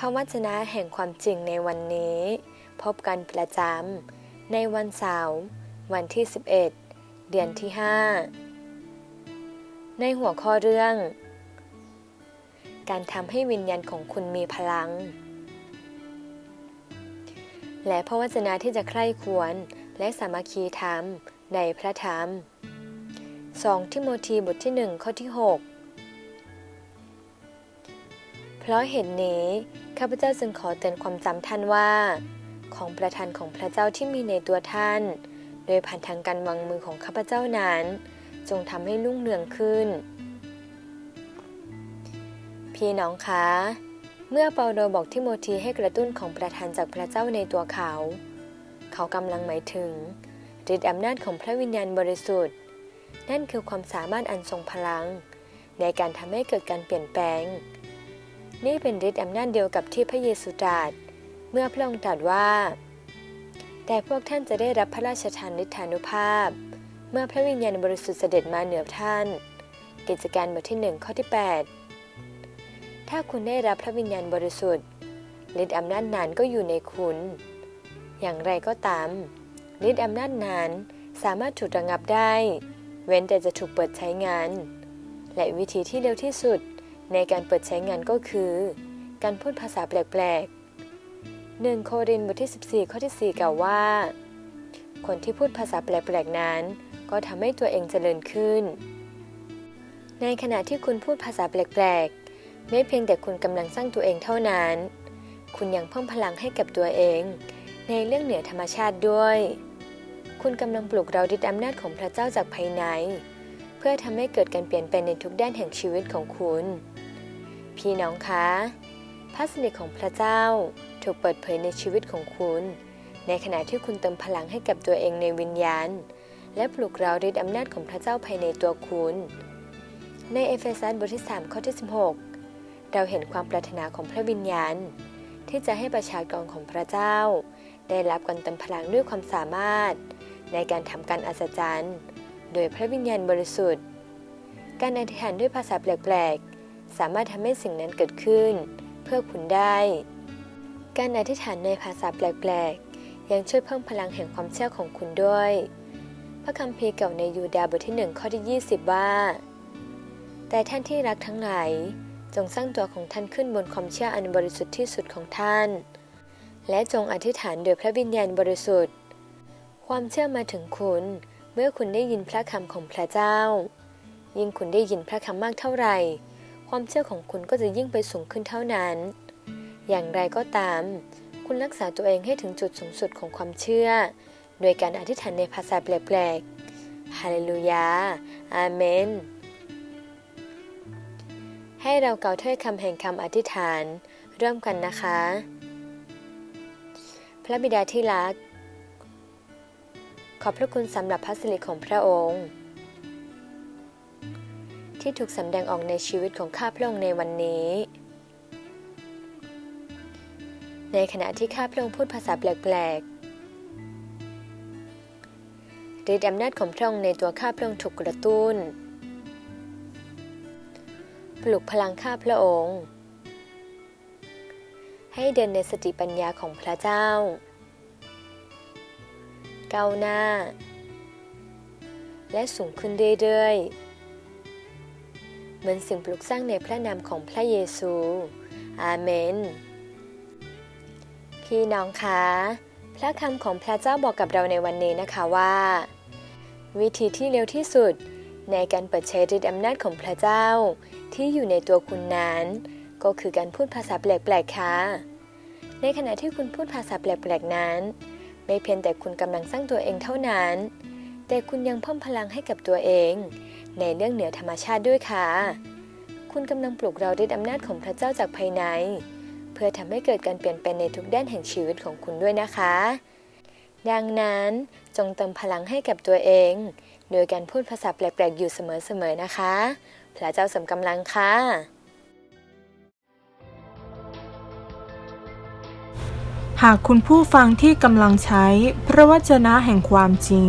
พระวจนะแห่งความจริงในวันนี้ พบกันประจำในวันเสาร์วันที่ 11 เดือนที่ 5 ในหัวข้อเรื่อง การทำให้วิญญาณของคุณมีพลัง และพระวจนะที่จะใคร่ควรและสามัคคีธรรมในพระธรรม 2 ทิโมธีบทที่ 1 ข้อที่ 6 เพราะเหตุนนี้ ข้าพเจ้าจึงขอเตือนความจำท่านว่า ของประทานของพระเจ้าที่มีในตัวท่าน โดยผ่านทางการวางมือของข้าพเจ้านั้น จงทำให้รุ่งเรืองขึ้น พี่น้องคะ เมื่อเปาโลบอกทิโมธีให้กระตุ้นของประทานจากพระเจ้าในตัวเขา เขากำลังหมายถึงฤทธิอำนาจของพระวิญญาณบริสุทธิ์ นั่นคือความสามารถอันทรงพลัง ในการทำให้เกิดการเปลี่ยนแปลง นี่เป็นฤทธิ์อำนาจเดียวกับที่พระเยซูตรัสเมื่อพระองค์ตรัสว่า แต่พวกท่านจะได้รับพระราชทานฤทธานุภาพ เมื่อพระวิญญาณบริสุทธิ์เสด็จมาเหนือท่าน กิจการบทที่หนึ่งข้อที่ 8 ถ้าคุณได้รับพระวิญญาณบริสุทธิ์ฤทธิ์อำนาจนั้นก็อยู่ในคุณ อย่างไรก็ตามฤทธิ์อำนาจนั้นสามารถถูกระงับได้ เว้นแต่จะถูกเปิดใช้งาน และวิธีที่เร็วที่สุด ในการเปิดใช้งานก็คือ การพูดภาษาแปลกๆหนึ่งโครินบทที่ 14 ข้อที่ 4 กล่าวว่า คนที่พูดภาษาแปลกๆนั้น ก็ทำให้ตัวเองเจริญขึ้น ในขณะที่คุณพูดภาษาแปลกๆ ไม่เพียงแต่คุณกำลังสร้างตัวเองเท่านั้น คุณยังเพิ่มพลังให้กับตัวเอง ในเรื่องเหนือธรรมชาติด้วย คุณกำลังปลุกเราดิดอำนาจของพระเจ้าจากภายใน เพื่อทำให้เกิดการเปลี่ยนแปลงในทุกด้านแห่งชีวิตของคุณ พี่น้องคะพระสิริของพระเจ้าถูกเปิดเผยในชีวิตของคุณ ในขณะที่คุณเติมพลังให้กับตัวเองในวิญญาณ และปลุกเราฤทธิอำนาจของพระเจ้าภายในตัวคุณ ในเอเฟซัสบทที่ 3 ข้อที่ 16 เราเห็นความปรารถนาของพระวิญญาณ ที่จะให้ประชากรของพระเจ้า ได้รับการเติมพลังด้วยความสามารถ ในการทำการอัศจรรย์ โดยพระวิญญาณบริสุทธิ์ การอธิษฐานด้วยภาษาแปลกๆ สามารถทำให้สิ่งนั้นเกิดขึ้น เพื่อคุณได้ การอธิษฐานในภาษาแปลกๆ ยังช่วยเพิ่มพลังแห่งความเชื่อของคุณด้วย พระคัมภีร์เก่าในยูดาห์บทที่1ข้อที่ 20 ว่า แต่ท่านที่รักทั้งหลายจงสร้างตัวของท่านขึ้นบนความเชื่ออันบริสุทธิ์ที่สุดของท่าน และจงอธิษฐานโดยพระวิญญาณบริสุทธิ์ ความเชื่อมาถึงคุณเมื่อคุณได้ยินพระคำของพระเจ้า ยิ่งคุณได้ยินพระคำมากเท่าไหร่ ความเชื่อของคุณก็จะยิ่งไปสูงขึ้นเท่านั้น อย่างไรก็ตาม คุณรักษาตัวเองให้ถึงจุดสูงสุดของความเชื่อ โดยการอธิษฐานในภาษาแปลกๆ ฮาเลลูยา อาเมน ให้เราเกล่าวถ้อยคำแห่งคำอธิษฐานร่วมกันนะคะ พระบิดาที่รัก ขอบพระคุณสำหรับพระสิริของพระองค์ ที่ถูกสำแดงออกในชีวิตของข้าพระองค์ในวันนี้ ในขณะที่ข้าพระองค์พูดภาษาแปลกๆฤทธิอำนาจของพระองค์ในตัวข้าพระองค์ถูกกระตุ้น ปลุกพลังข้าพระองค์ ให้เดินในสติปัญญาของพระเจ้า ก้าวหน้า และสูงขึ้นเรื่อยๆ เหมือนสิ่งปลูกสร้างในพระนามของพระเยซู อาเมน พี่น้องคะ พระคำของพระเจ้าบอกกับเราในวันนี้นะคะว่า วิธีที่เร็วที่สุดในการเปิดใช้ฤทธิอำนาจของพระเจ้า ที่อยู่ในตัวคุณนั้น ก็คือการพูดภาษาแปลกๆค่ะ ในขณะที่คุณพูดภาษาแปลกๆนั้น ไม่เพียงแต่คุณกำลังสร้างตัวเองเท่านั้น แต่คุณยังเพิ่มพลังให้กับตัวเอง ในเรื่องเหนือธรรมชาติด้วยค่ะ คุณกำลังปลุกเราด้วยอำนาจของพระเจ้าจากภายใน เพื่อทำให้เกิดการเปลี่ยนแปลงในทุกด้านแห่งชีวิตของคุณด้วยนะคะ ดังนั้นจงเติมพลังให้กับตัวเอง โดยการพูดภาษาแปลกๆอยู่เสมอๆนะคะ พระเจ้าสมกำลังค่ะหากคุณผู้ฟังที่กำลังใช้พระวจนะแห่งความจริง